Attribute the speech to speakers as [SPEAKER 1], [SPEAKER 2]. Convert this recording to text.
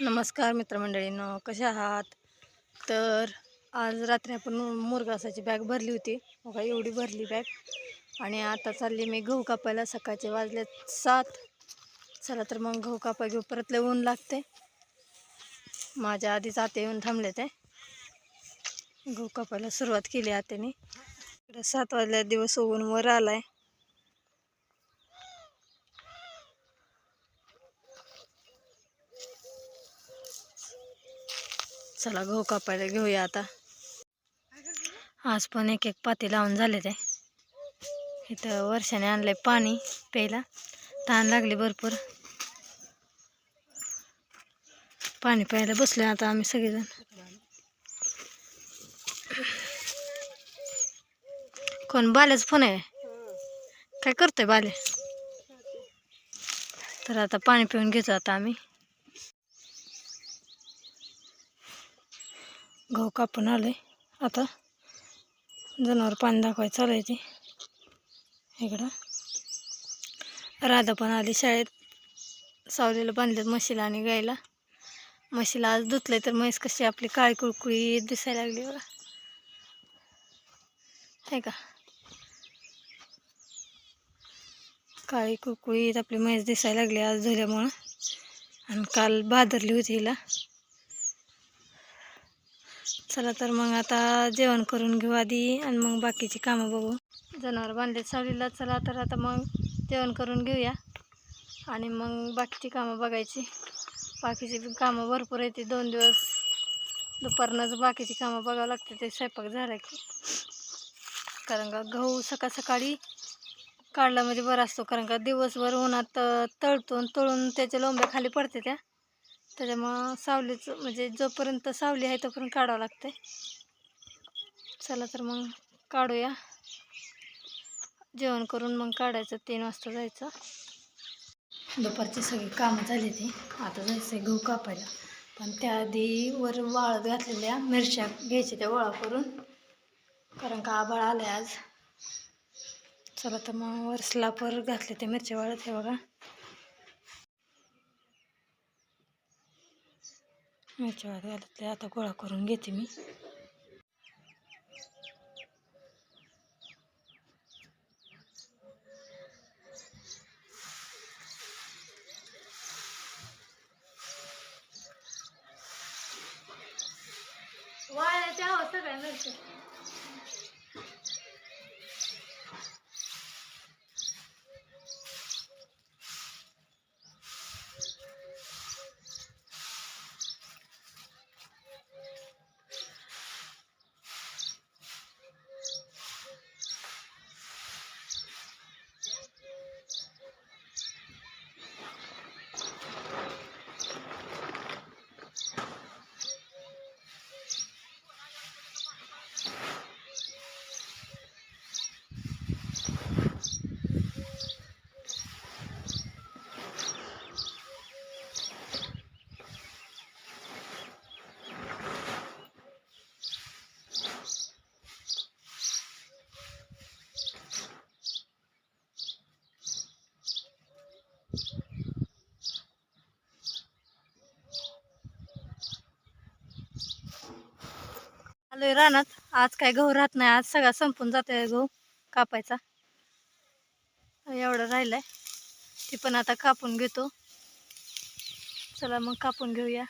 [SPEAKER 1] नमस्कार मित्रमंडळींनो कशा आहात? तर आज रात्री आपण मुरगासाची बॅग भरली होती. बघा एवढी भरली बॅग आणि आता चालली मी गहू कापायला. सकाळचे वाजले सात. चला तर मग गहू कापाय घेऊ. परत लय ऊन लागते माझ्या आधीच आते येऊन थांबले ते. गहू कापायला सुरुवात केली आत्याने. इकडे सात वाजल्या दिवस उगून वर आलाय. चला गहू कापायला घेऊया आता. आज पण एक एक पाती लावून झाले ते. इथं वर्षाने आणले पाणी प्यायला. तहान लागली भरपूर. पाणी प्यायला बसले आता आम्ही सगळेजण. कोण बाल्याच फोन आहे? काय करतोय बाले? तर आता पाणी पिऊन घेतो आता आम्ही. गहू कापून आले आता जनावर पाणी दाखवाय चालू आहे ते. इकडं राधा पण आली शाळेत. सावलीला बांधलेत म्हशीला आणि गायला म्हशीला आज धुतलंय तर म्हैस कशी आपली? काळी कुळकुळी दिसायला लागली बघा. आहे का? काळी कुळकुळीत आपली म्हैस दिसायला लागली आज धुल्यामुळं आणि काल बादरली होती हिला. चला तर मग आता जेवण करून घेऊ आधी आणि मग बाकीची कामं बघू. जनावर बांधले सावलीला चला तर आता मग जेवण करून घेऊया. आणि मग बाकीची कामं बघायची. बाकीची पण कामं भरपूर येते दोन दिवस दुपारनंच बाकीची कामं बघावं लागते ते स्वयंपाक झाला की. कारण का गहू सकाळ सकाळी काढला म्हणजे बरा असतो कारण का दिवसभर उन्हात तळतो तळून त्याच्या लोंब्या खाली पडते त्या. त्याच्यामुळं सावलीचं म्हणजे जोपर्यंत सावली आहे तोपर्यंत काढावं लागते चला तर मग काढूया. जेवण करून मग काढायचं तीन वाजता जायचं. दुपारची सगळी कामं झाली ती. आता जायचं आहे गहू कापायला. पण त्याआधी वर वाळत घातलेल्या मिरच्या घ्यायच्या त्या गोळा करून कारण का आभाळ आलं आहे आज. चला तर मग वर स्लापर घातले त्या मिरच्या वाळत हे बघा. मिरच्या वाळत घालतल्या आता गोळा करून घेते मी. वाळ्याच्या हो सगळ्या मिरच्या. आलोय रानात. आज काय गहू राहत नाही. आज सगळा संपून जातोय गहू कापायचा. एवढं राहिलंय. ती पण आता कापून घेतो. चला मग कापून घेऊया.